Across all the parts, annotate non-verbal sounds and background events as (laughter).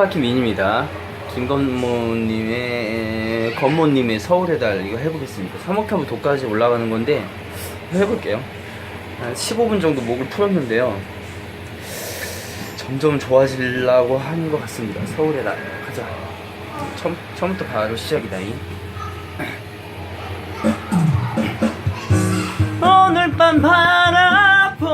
스파키 민입니다. 김건모님의 건모님의 서울의 달 이거 해보겠습니다. 3옥타브 도까지 올라가는 건데 해볼게요. 한 15분 정도 목을 풀었는데요. 점점 좋아지려고 하는 것 같습니다. 서울의 달 가자. 처음, 처음부터 바로 시작이다. 이. 오늘 밤 바라본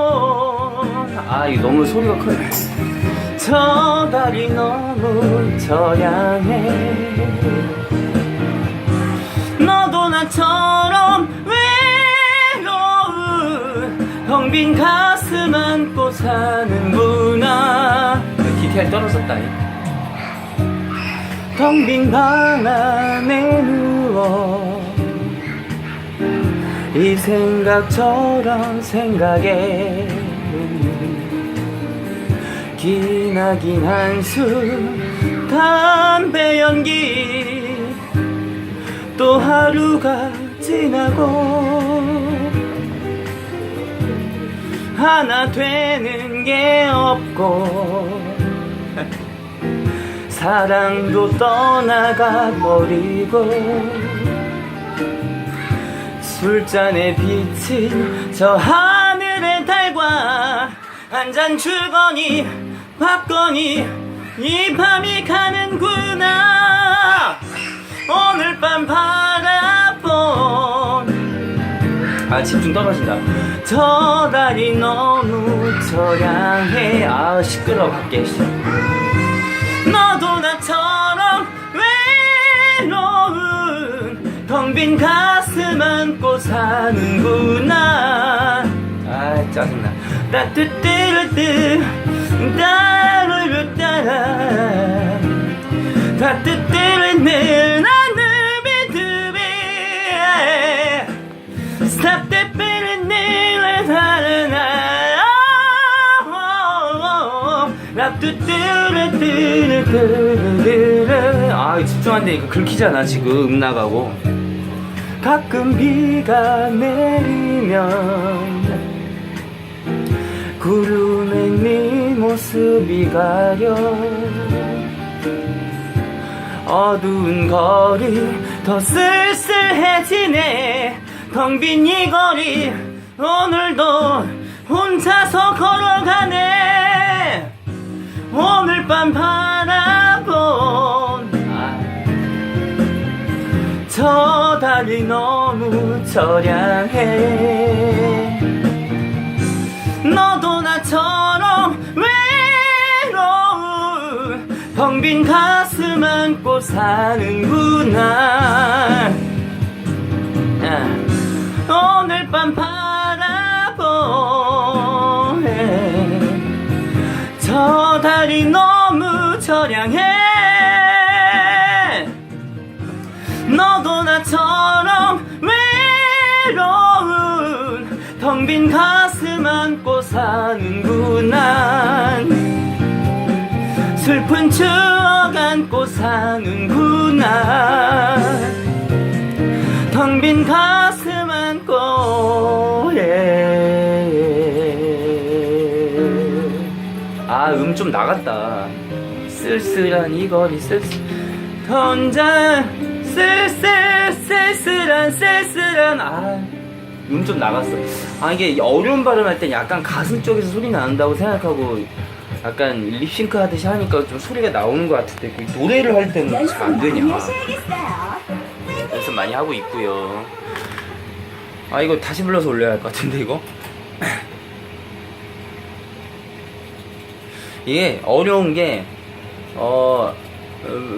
아 이거 너무 소리가 커요. 저 달이 너무 저양해. 너도 나처럼 외로운 텅빈 가슴 안고 사는구나 디테일 떨어졌다 텅 빈 방 안에 누워 이 생각처럼 생각해 기나긴 한숨 담배 연기. 또 하루가 지나고 하나 되는 게 없고 (laughs) 사랑도 떠나가 버리고 술잔에 비친 저 하늘의 달과 한 잔 주거니 받거니 이 밤이 가는구나. 오늘 밤 바라본. 아 집중 떨어진다. 저 달이 너무 저량해. 아 시끄러워 밖에 너도 나처럼 외로운 텅 빈 가슴 안고 사는구나. 아 짜증나. 따뜻뜨르뜨 따뜻뜨르는 하늘비 드비 Stop the beating and 아 집중한데 이거 긁히잖아 지금 음 나가고. 가끔 비가 내리면 구름에 네 모습이 가려 어두운 거리 더 쓸쓸해지네 텅 빈 이 거리 오늘도 혼자서 걸어가네 오늘 밤 바라본 아. 저 달이 너무 저량해 빈 가슴 안고 사는구나. 아, 오늘 밤 바라본 저 달이 너무 저량해. 너도 나처럼 외로운 텅 빈 가슴 안고 사는구나 슬픈 추억 안고 사는구나. 텅 빈 가슴 안고 아음 좀 나갔다. 쓸쓸한 이 거리 쓸쓸 혼자 쓸쓸 쓸쓸한 쓸쓸한 아 음 좀 나갔어. 아 이게 어려운 발음할 땐 약간 가슴 쪽에서 소리 나는다고 생각하고 약간 립싱크 하듯이 하니까 좀 소리가 나오는 것 같은데 그 노래를 할 때는 잘 안 되냐? 연습 많이 하고 있고요. 아 이거 다시 불러서 올려야 할 것 같은데 이거? (laughs) 이게 어려운 게 어,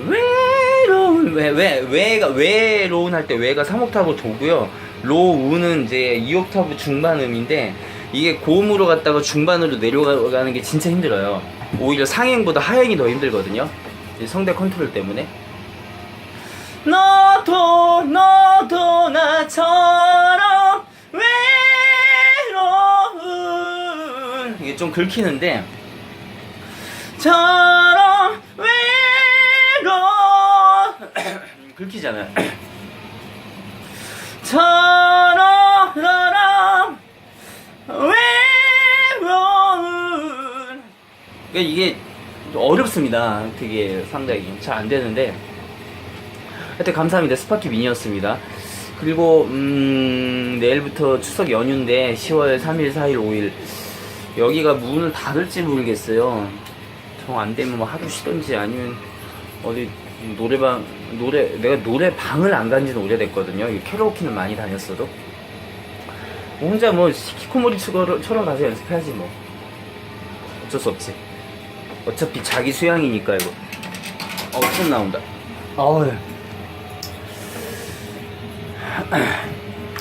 외로운, 왜, 왜, 왜가, 외로운 할 때 외가 3옥타브 도고요. 로 우는 이제 2옥타브 중반음인데, 이게 고음으로 갔다가 중반으로 내려가는 게 진짜 힘들어요. 오히려 상행보다 하행이 더 힘들거든요. 이 성대 컨트롤 때문에. 너도, 너도 나처럼 외로운. 이게 좀 긁히는데, 처럼 외로 (clears throat) 긁히잖아요. (clears throat) 처럼 그러니까 이게 어렵습니다. 되게 상당히 잘 안 되는데 하여튼 감사합니다. 스파키 미니였습니다. 그리고 음, 내일부터 추석 연휴인데 10월 3일, 4일, 5일 여기가 문을 닫을지 모르겠어요. 정 안 되면 뭐 하루 쉬던지 아니면 어디 노래방 노래 내가 노래방을 안 간지는 오래됐거든요. 이 캐로키는 많이 다녔어도 뭐 혼자 뭐 히키코모리처럼 가서 연습해야지 뭐 어쩔 수 없지. 어차피 자기 수양이니까 이거. 어, 손 나온다. 어우.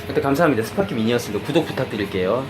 일단 감사합니다. 스파키 미니였습니다. 구독 부탁드릴게요.